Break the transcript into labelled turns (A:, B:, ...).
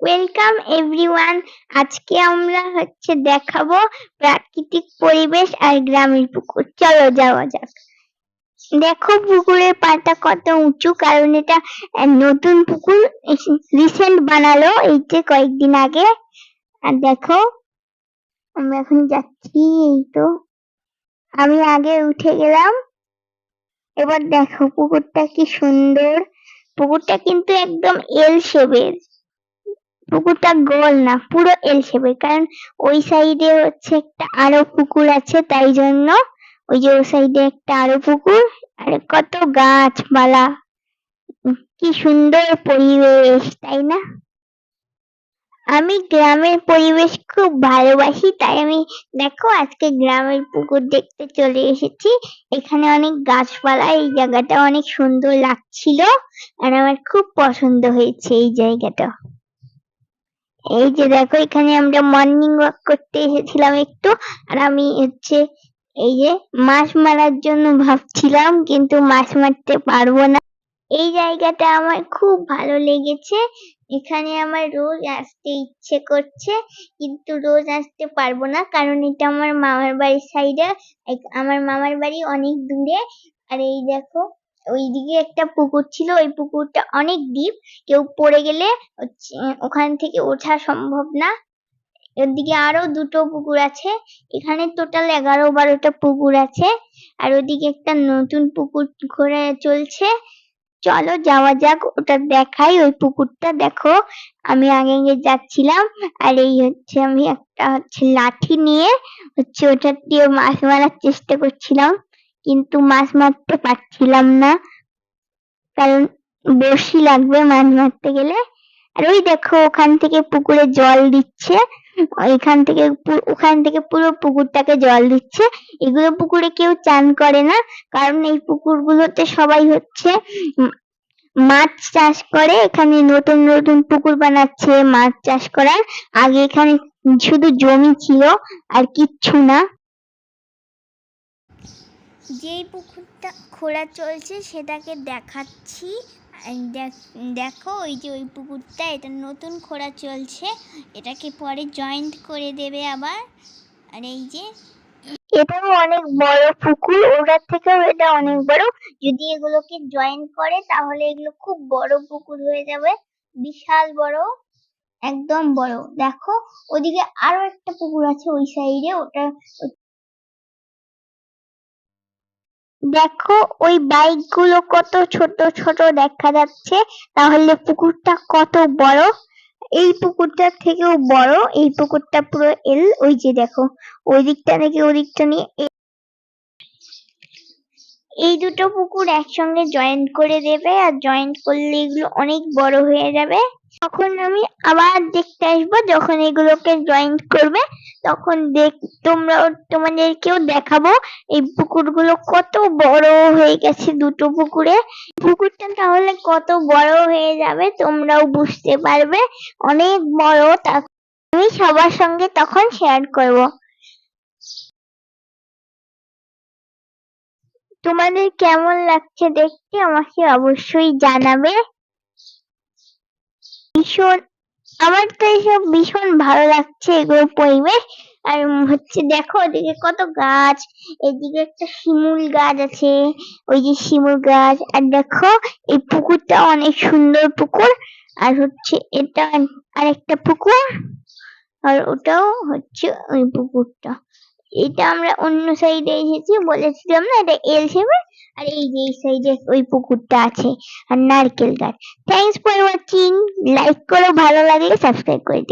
A: Welcome everyone আজকে আমরা হচ্ছে দেখাবো প্রাকৃতিক পরিবেশ আর গ্রামের পুকুর। চলো যাওয়া যাক। দেখো, পুকুরের পাটা কত উঁচু, কারণ এটা নতুন পুকুর। রিসেন্ট বানালো, এই যে কয়েকদিন আগে। আর দেখো, আমরা এখন যাচ্ছি, এই তো। আমি আগে উঠে গেলাম। এবার দেখো, পুকুরটা কি সুন্দর। পুকুরটা কিন্তু একদম এল শেপের পুকুরটা গোল না, পুরো এল শেপের। কারণ ওই সাইডে হচ্ছে একটা আরও পুকুর আছে, তাই জন্য ওই যে ওই সাইডে একটা আরও পুকুর, আর কত গাছপালা। কি সুন্দর পরিবেশ, তাই না? আমি গ্রামের পরিবেশ খুব ভালোবাসি, তাই আমি, দেখো আজকে গ্রামের পুকুর দেখতে চলে এসেছি। এখানে অনেক গাছপালা, এই জায়গাটা অনেক সুন্দর লাগছিল, আর আমার খুব পছন্দ হয়েছে এই জায়গাটা। এই যে দেখো, এখানে আমরা মর্নিং ওয়াক করতে এসেছিলাম একটু, আর আমি হচ্ছে এই যে মাছ মারার জন্য ভাবছিলাম, কিন্তু মাছ মারতে পারব না। এই জায়গাটা আমার খুব ভালো লেগেছে। এখানে আমার রোজ আসতে ইচ্ছে করছে, কিন্তু রোজ আসতে পারব না, কারণ এটা আমার মামার বাড়ির সাইডে আমার মামার বাড়ি অনেক দূরে। আর এই দেখো ওইদিকে একটা পুকুর ছিল, ওই পুকুরটা অনেক ডিপ কেউ পড়ে গেলে ওখান থেকে ওঠা সম্ভব না। ওদিকে আরও দুটো পুকুর আছে, এখানে টোটাল এগারো বারোটা পুকুর আছে, আর ওদিকে একটা নতুন পুকুর করে চলছে। চলো যাওয়া যাক, ওটা দেখাই, ওই পুকুরটা দেখো। আমি আগে আগে যাচ্ছিলাম, আর এই হচ্ছে আমি একটা হচ্ছে লাঠি নিয়ে হচ্ছে ওটা দিয়ে মাছ মারার চেষ্টা করছিলাম। কিন্তু মাছ মারতে পারছিলাম না। কারণ বড়শি লাগবে মাছ মারতে গেলে। আর ওই দেখো, ওখান থেকে পুকুরে জল দিচ্ছে। এখান থেকে ওখান থেকে পুরো পুকুরটাকে জল দিচ্ছে। এগুলো পুকুরে কেউ চান করে না। কারণ এই পুকুরগুলোতে সবাই হচ্ছে মাছ চাষ করে। এখানে নতুন নতুন পুকুর বানাচ্ছে, মাছ চাষ করার। আগে এখানে শুধু জমি ছিল, আর কিচ্ছু না। যেই পুকুরটা খোঁড়া চলছে সেটাকে দেখাচ্ছি। দেখ- ওই যে ওই পুকুরটা, এটা নতুন খোঁড়া চলছে। এটাকে পরে জয়েন্ট করে দেবে আবার। আর এই যে এটাও অনেক বড় পুকুর, ওটার থেকেও এটা অনেক বড়। যদি এগুলোকে জয়েন করে, তাহলে এগুলো খুব বড় পুকুর হয়ে যাবে। বিশাল বড়, একদম বড়। দেখো, ওদিকে আরও একটা পুকুর আছে ওই সাইডে ওটা দেখো, ওই বাইকগুলো কত ছোট ছোট দেখা যাচ্ছে। তাহলে পুকুরটা কত বড়? এই পুকুরটার থেকেও বড়, এই পুকুরটা পুরো এল, ওই যে দেখো, ওই দিকটা থেকে ওই দিকটা নিয়ে এই দুটো পুকুর একসঙ্গে জয়েন্ট করে দেবে, আর জয়েন্ট করলে এগুলো অনেক বড় হয়ে যাবে। তখন আমি আবার দেখতে আসব, যখন এগুলোকে জয়েন্ট করবে, তখন দেখ, তোমরা, তোমাদেরকেও দেখাবো এই পুকুরগুলো কত বড় হয়ে গেছে দুটো পুকুরে। পুকুরটা তাহলে কত বড় হয়ে যাবে তোমরাও বুঝতে পারবে। অনেক বড়, তা আমি সবার সঙ্গে তখন শেয়ার করব। তোমাদের কেমন লাগছে দেখতে, আমাকে অবশ্যই জানাবে। ভীষণ, আমার তো এসব ভীষণ ভালো লাগছে এগুলো পরিবেশ। আর হচ্ছে দেখো ওদিকে কত গাছ, এদিকে একটা শিমুল গাছ আছে, ওই যে শিমুল গাছ। আর দেখো এই পুকুরটা অনেক সুন্দর পুকুর। আর হচ্ছে এটা আরেকটা পুকুর, আর ওটাও হচ্ছে ওই পুকুরটা। এটা আমরা অন্য সাইডে এসেছি, বলেছিলাম না এটা এল শেপের আর এই যে এই সাইডে ওই পুকুরটা আছে, আর নারকেল গাছ। থ্যাংকস ফর ওয়াচিং লাইক করো, ভালো লাগলে সাবস্ক্রাইব করে দিও।